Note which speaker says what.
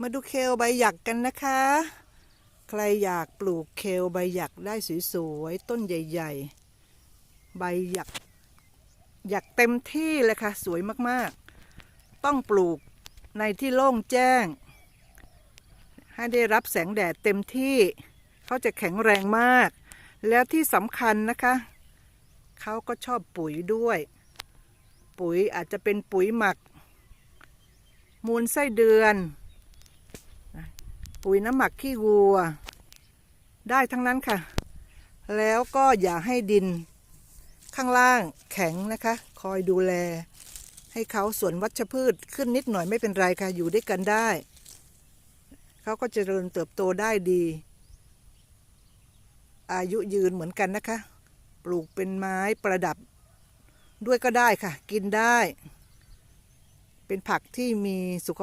Speaker 1: มาดูเคลใบหยักกันนะคะ ใครอยากปลูกเคลใบหยักได้สวยๆต้นใหญ่ๆ ใบหยักหยักเต็มที่เลยค่ะ สวยมากๆ ต้องปลูกในที่โล่งแจ้ง ให้ได้รับแสงแดดเต็มที่ เขาจะแข็งแรงมาก แล้วที่สำคัญนะคะ เขาก็ชอบปุ๋ยด้วย ปุ๋ยอาจจะเป็นปุ๋ยหมัก มูลไส้เดือน ปุ๋ยน้ำหมักขี้วัว ได้ทั้งนั้นค่ะ แล้วก็อย่าให้ดินข้างล่างแข็งนะคะ คอยดูแล ให้เขาสวนวัชพืชขึ้นนิดหน่อยไม่เป็นไรค่ะ อยู่ด้วยกันได้ เขาก็เจริญเติบโตได้ดี อายุยืนเหมือนกันนะคะ ปลูกเป็นไม้ประดับ ด้วยก็ได้ค่ะ กินได้ เป็นผักที่มีสุข